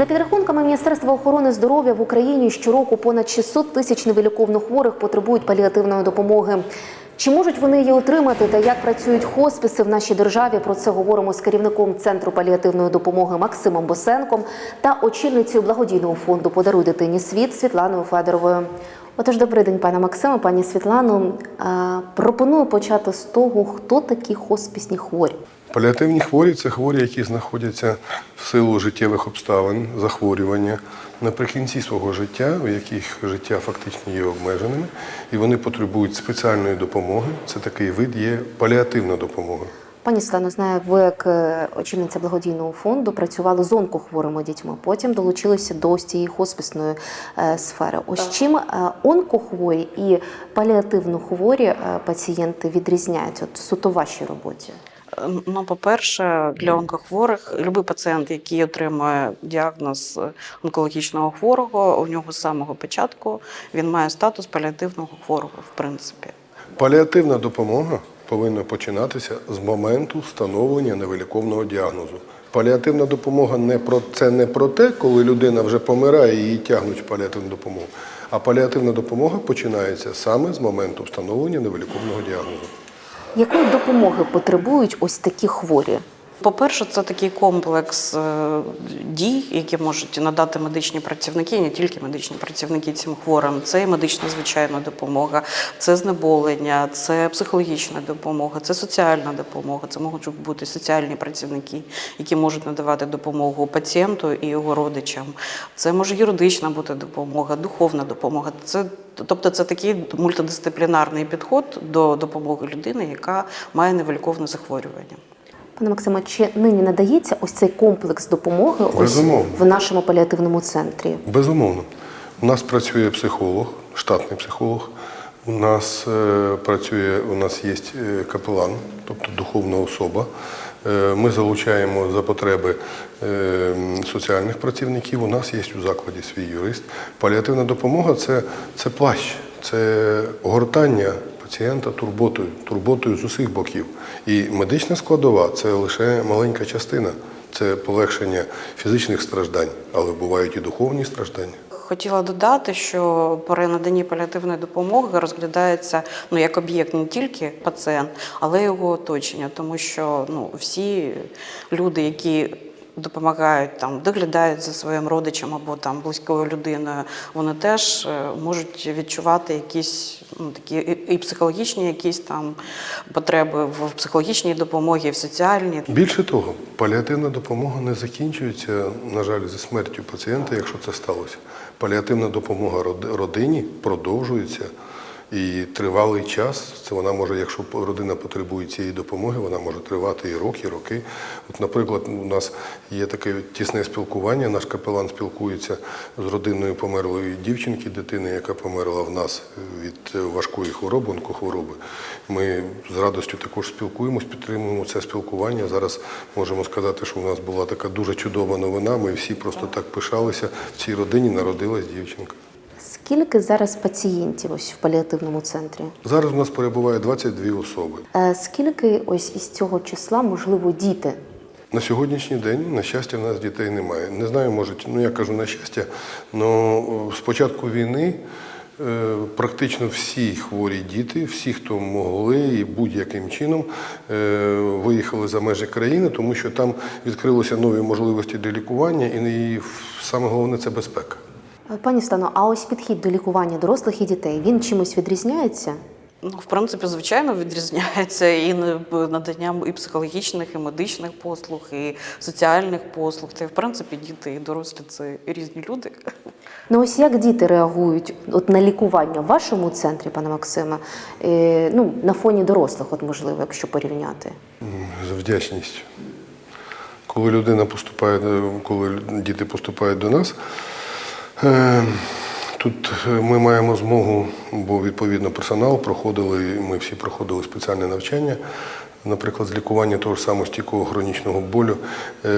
За підрахунками Міністерства охорони здоров'я в Україні щороку понад 600 тисяч невиліковно хворих потребують паліативної допомоги. Чи можуть вони її отримати та як працюють хосписи в нашій державі? Про це говоримо з керівником центру паліативної допомоги Максимом Босенком та очільницею благодійного фонду Подаруй дитині світ Світланою Федоровою. Отож, добрий день, пане Максиме, пані Світлано. Пропоную почати з того, хто такі хосписні хворі. Паліативні хворі це хворі, які знаходяться в силу життєвих обставин, захворювання наприкінці свого життя, у яких життя фактично є обмеженими, і вони потребують спеціальної допомоги. Це такий вид є паліативна допомога. Пані Світлано, знаю, ви як е, очільниця благодійного фонду працювали з онкохворими дітьми, потім долучилися до ось цієї хосписної е, сфери. Ось чим е, онкохворі і паліативно хворі е, пацієнти відрізняються от, суто вашій роботі? Ну, по-перше, для онкохворих будь-який пацієнт, який отримує діагноз онкологічного хворого, у нього з самого початку він має статус паліативного хворого, в принципі. Паліативна допомога повинна починатися з моменту встановлення невиліковного діагнозу. Паліативна допомога не про це не про те, коли людина вже помирає і її тягнуть в паліативну допомогу. А паліативна допомога починається саме з моменту встановлення невиліковного діагнозу. Якої допомоги потребують ось такі хворі? По-перше, це такий комплекс е, дій, які можуть надати медичні працівники, не тільки медичні працівники цим хворим. Це і медична звичайна допомога, це знеболення, це психологічна допомога, це соціальна допомога. Це можуть бути соціальні працівники, які можуть надавати допомогу пацієнту і його родичам. Це може юридична бути допомога, духовна допомога. Це Тобто це такий мультидисциплінарний підход до допомоги людини, яка має невиліковне захворювання. Пане Максиме, чи нині надається ось цей комплекс допомоги ось Безумовно. в нашому паліативному центрі? Безумовно. У нас працює психолог, штатний психолог. У нас е, працює, у нас є е, капелан, тобто духовна особа. Е, Ми залучаємо за потреби е, соціальних працівників. У нас є у закладі свій юрист. Паліативна допомога це, це плащ, це огортання пацієнта турботою, турботою з усіх боків. І медична складова це лише маленька частина. Це полегшення фізичних страждань, але бувають і духовні страждання. Хотіла додати, що при наданні паліативної допомоги розглядається ну як об'єкт не тільки пацієнт, але й його оточення, тому що ну всі люди, які допомагають там, доглядають за своїм родичем або там близькою людиною, вони теж е, можуть відчувати якісь ну такі і- психологічні якісь там потреби в психологічній допомогі, в соціальній. Більше того, паліативна допомога не закінчується, на жаль, зі смертю пацієнта, якщо це сталося. Паліативна допомога род- родині продовжується і тривалий час. Це вона може, якщо родина потребує цієї допомоги, вона може тривати і роки, і роки. От, наприклад, у нас є таке тісне спілкування. Наш капелан спілкується з родиною померлої дівчинки, дитини, яка померла в нас від важкої хвороби, онкохвороби. Ми з радістю також спілкуємось, підтримуємо це спілкування. Зараз можемо сказати, що у нас була така дуже чудова новина. Ми всі просто так пишалися. В цій родині народилась дівчинка. Скільки зараз пацієнтів ось в паліативному центрі? Зараз у нас перебуває 22 особи. Е, Скільки ось із цього числа, можливо, діти? На сьогоднішній день, на щастя, в нас дітей немає. Не знаю, може, ну я кажу на щастя, але з початку війни е, практично всі хворі діти, всі, хто могли і будь-яким чином е, виїхали за межі країни, тому що там відкрилися нові можливості для лікування, і, і саме головне це безпека. Е, Пані Стано, а ось підхід до лікування дорослих і дітей він чимось відрізняється? Ну, в принципі, звичайно, відрізняється і наданням і психологічних, і медичних послуг, і соціальних послуг. Та й в принципі діти і дорослі це різні люди. Ну ось як діти реагують от на лікування в вашому центрі, пане Максиме, е, ну на фоні дорослих, от можливо, якщо порівняти? з вдячністю. Коли людина поступає, до- коли діти поступають до нас, тут е, ми маємо змогу, бо відповідно персонал проходили, ми всі проходили спеціальне навчання. Наприклад, з лікування того ж самого стійкого хронічного болю. Е,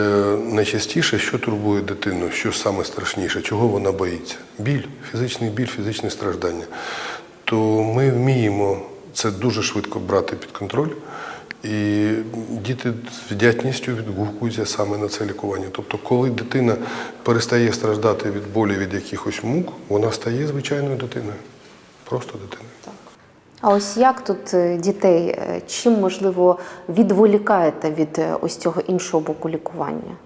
найчастіше, що турбує дитину, що саме страшніше, чого вона боїться? Біль, фізичний біль, фізичне страждання. То ми вміємо це дуже швидко брати під контроль І діти з вдячністю відгукуються саме на це лікування. Тобто, коли дитина перестає страждати від болі від якихось мук, вона стає звичайною дитиною. Просто дитиною. Так. А ось як тут е, дітей, е, чим можливо відволікаєте від е, ось цього іншого боку лікування?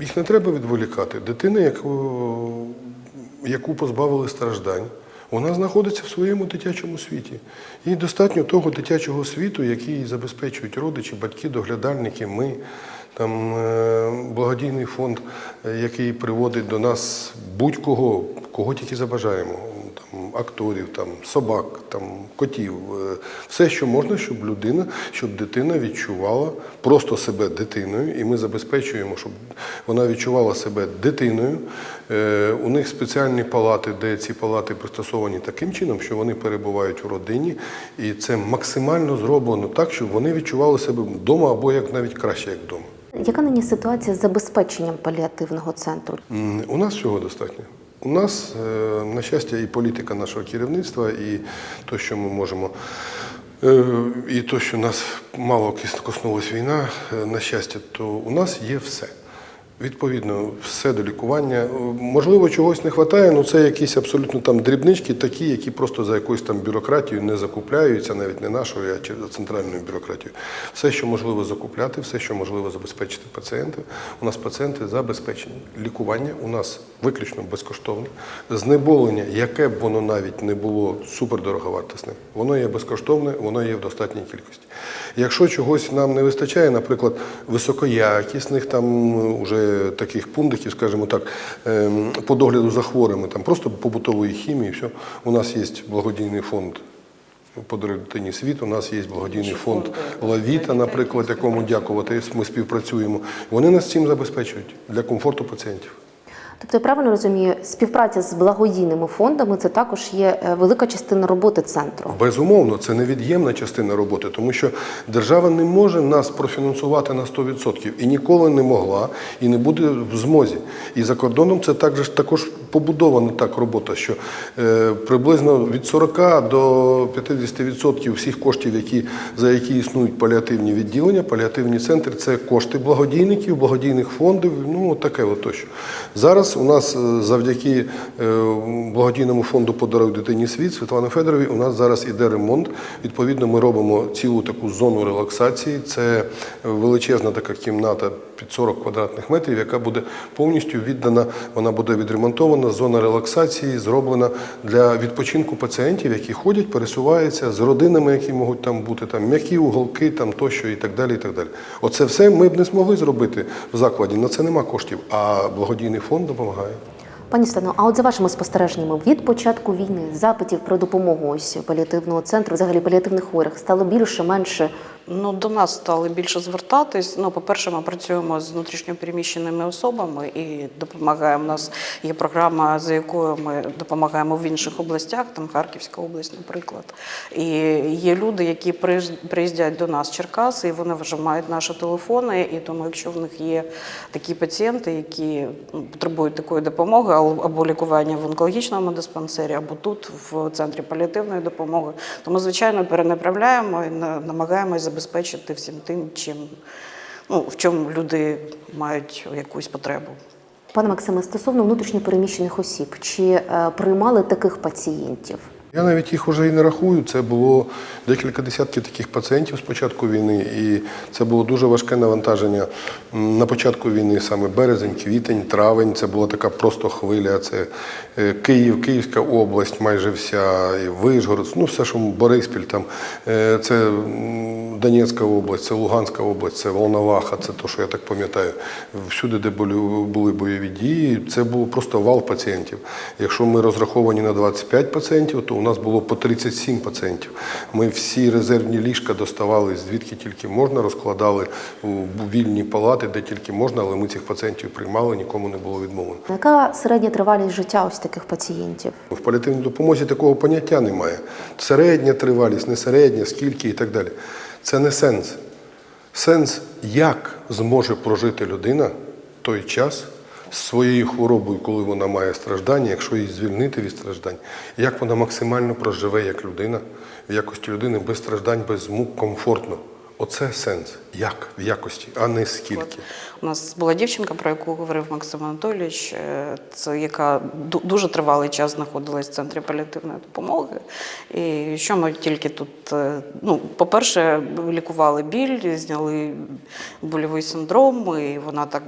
Їх не треба відволікати. Дитина, яку, яку позбавили страждань, вона знаходиться в своєму дитячому світі. Їй достатньо того дитячого світу, який забезпечують родичі, батьки, доглядальники, ми. Там е, благодійний фонд, е, який приводить до нас будь-кого, кого тільки забажаємо. Акторів, там, собак, там, котів, е, все, що можна, щоб людина, щоб дитина відчувала просто себе дитиною, і ми забезпечуємо, щоб вона відчувала себе дитиною. Е, У них спеціальні палати, де ці палати пристосовані таким чином, що вони перебувають у родині, і це максимально зроблено так, щоб вони відчували себе вдома або як навіть краще, як вдома. Яка нині ситуація з забезпеченням паліативного центру? У нас всього достатньо. У нас, е, на щастя, і політика нашого керівництва, і те, що ми можемо, е, і те, що нас мало коснулась війна, е, на щастя, то у нас є все. Відповідно, все до лікування. Е, Можливо, чогось не вистачає, але це якісь абсолютно там дрібнички, такі, які просто за якоюсь там бюрократією не закупляються, навіть не нашою, а через центральною бюрократією. Все, що можливо закупляти, все, що можливо забезпечити пацієнтів. У нас пацієнти забезпечені. Лікування у нас виключно безкоштовне. Знеболення, яке б воно навіть не було супердороговартісне, воно є безкоштовне, воно є в достатній кількості. Якщо чогось нам не вистачає, наприклад, високоякісних там уже таких пунктів, скажімо так, ем, по догляду за хворими, там просто побутової хімії, все. У нас є благодійний фонд «Подаруй дитині світ. У нас є благодійний фонд Лавіта, наприклад, якому дякувати. Ми співпрацюємо. Вони нас цим забезпечують для комфорту пацієнтів. Тобто, я правильно розумію, співпраця з благодійними фондами це також є е, велика частина роботи центру. Безумовно, це невід'ємна частина роботи, тому що держава не може нас профінансувати на 100% і ніколи не могла, і не буде в змозі. І за кордоном це також також побудована так робота, що е, приблизно від 40 до 50% всіх коштів, які за які існують паліативні відділення, паліативні центри це кошти благодійників, благодійних фондів. Ну таке от тощо. У нас е, завдяки е, благодійному фонду «Подаруй дитині світ Світлани Федорові. У нас зараз іде ремонт. Відповідно, ми робимо цілу таку зону релаксації. Це величезна така кімната під 40 квадратних метрів, яка буде повністю віддана. Вона буде відремонтована. Зона релаксації зроблена для відпочинку пацієнтів, які ходять, пересуваються з родинами, які можуть там бути, там м'які уголки, там тощо і так далі. І так далі. Оце все ми б не змогли зробити в закладі. На це нема коштів. А благодійний фонд допомагає. Пані Стано, а от за вашими спостереженнями, від початку війни запитів про допомогу ось паліативного центру, взагалі паліативних хворих, стало більше, менше. Ну, до нас стали більше звертатись. Ну, по-перше, ми працюємо з внутрішньопереміщеними особами і допомагаємо. У нас є програма, за якою ми допомагаємо в інших областях, там Харківська область, наприклад. І є люди, які приїздять до нас з Черкас, і вони вже мають наші телефони. І тому, якщо в них є такі пацієнти, які ну, потребують такої допомоги, або- лікування в онкологічному диспансері, або тут, в центрі паліативної допомоги, то ми, звичайно, перенаправляємо і на- намагаємось забезпечити всім тим, чим ну, в чому люди мають якусь потребу. Пане Максиме, стосовно внутрішньопереміщених осіб, чи е, приймали таких пацієнтів? Я навіть їх уже і не рахую. Це було декілька десятків таких пацієнтів з початку війни, і це було дуже важке навантаження. На початку війни саме березень, квітень, травень. Це була така просто хвиля. Це е, Київ, Київська область, майже вся, і Вишгород, ну все, що Бориспіль там. Е, Це Донецька область, це Луганська область, це Волноваха, це те, що я так пам'ятаю. Всюди, де були бойові дії, це був просто вал пацієнтів. Якщо ми розраховані на 25 пацієнтів, то у нас було по 37 пацієнтів. Ми всі резервні ліжка доставали звідки тільки можна, розкладали у вільні палати, де тільки можна, але ми цих пацієнтів приймали, нікому не було відмовлено. Яка середня тривалість життя ось таких пацієнтів? В паліативній допомозі такого поняття немає. Середня тривалість, не середня, скільки і так далі. Це не сенс. Сенс, як зможе прожити людина той час своєю хворобою, коли вона має страждання, якщо її звільнити від страждань, як вона максимально проживе як людина, в якості людини без страждань, без мук, комфортно. Оце сенс. Як? В якості, а не скільки. У нас була дівчинка, про яку говорив Максим Анатолійович, е, це яка дуже тривалий час знаходилась в центрі паліативної допомоги. І що ми тільки тут, е, ну, по-перше, лікували біль, зняли больовий синдром, і вона так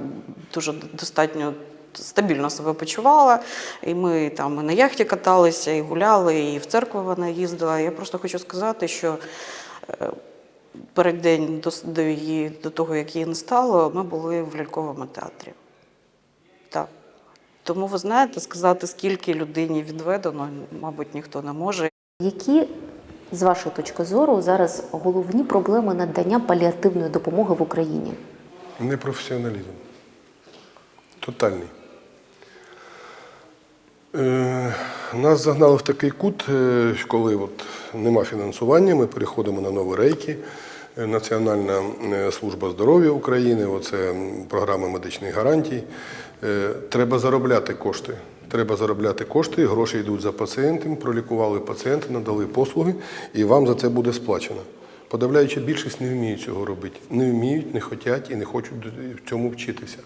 дуже достатньо. Стабільно себе почувала, і ми там і на яхті каталися, і гуляли, і в церкву вона їздила. Я просто хочу сказати, що е, перед день до, до, її, до того, як її не стало, ми були в ляльковому театрі. Так. Тому ви знаєте, сказати, скільки людині відведено, мабуть, ніхто не може. Які, з вашої точки зору, зараз головні проблеми надання паліативної допомоги в Україні? Непрофесіоналізм. Тотальний. Е, нас загнали в такий кут, е, коли от нема фінансування, ми переходимо на нові рейки. Е, Національна служба здоров'я України, оце програма медичних гарантій. Треба заробляти кошти. Треба заробляти кошти, гроші йдуть за пацієнтом, пролікували пацієнта, надали послуги, і вам за це буде сплачено. Подавляюча більшість не вміють цього робити. Не вміють, не хочуть і не хочуть в цьому вчитися.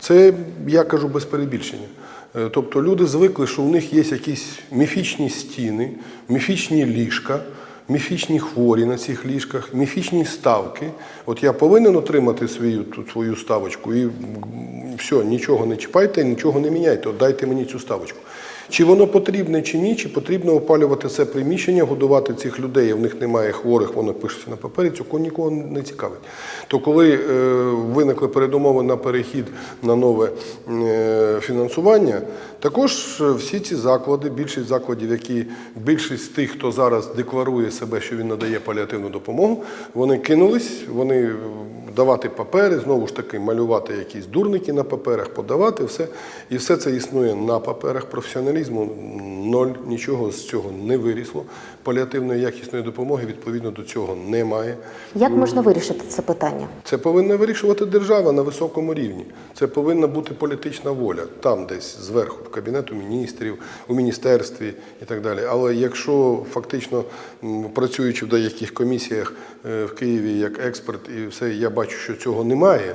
Це я кажу без перебільшення. Е, Тобто люди звикли, що у них є якісь міфічні стіни, міфічні ліжка, міфічні хворі на цих ліжках, міфічні ставки. От я повинен отримати свою тут свою ставочку і все, нічого не чіпайте, нічого не міняйте. От дайте мені цю ставочку. Чи воно потрібне чи ні, чи потрібно опалювати це приміщення, годувати цих людей, в них немає хворих, воно пишеться на папері, цього нікого не цікавить. То коли е, виникли передумови на перехід на нове е, фінансування, також е, всі ці заклади, більшість закладів, які більшість тих, хто зараз декларує себе, що він надає паліативну допомогу, вони кинулись, вони давати папери, знову ж таки малювати якісь дурники на паперах, подавати все. І все це існує на паперах. Професіоналізму ноль, нічого з цього не вирісло. Паліативної якісної допомоги відповідно до цього немає. Як можна вирішити це питання? Це повинна вирішувати держава на високому рівні. Це повинна бути політична воля, там десь зверху, в кабінету міністрів, у міністерстві і так далі. Але якщо фактично працюючи в деяких комісіях е, в Києві як експерт, і все, я бачу, що цього немає,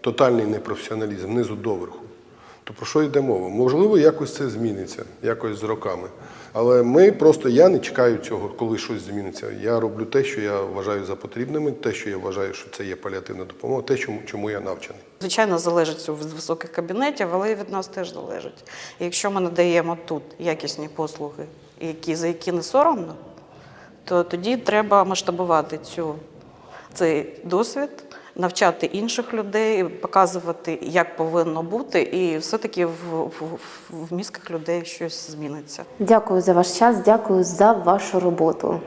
тотальний непрофесіоналізм, знизу доверху. То про що йде мова? Можливо, якось це зміниться, якось з роками. Але ми просто я не чекаю цього, коли щось зміниться. Я роблю те, що я вважаю за потрібними, те, що я вважаю, що це є паліативна допомога, те, чому, чому я навчений. Звичайно, залежить від високих кабінетів, але від нас теж залежить. І якщо ми надаємо тут якісні послуги, які, за які не соромно, то тоді треба масштабувати цю, цей досвід, навчати інших людей, показувати, як повинно бути, і все-таки в, в, в мізках людей щось зміниться. Дякую за ваш час, дякую за вашу роботу.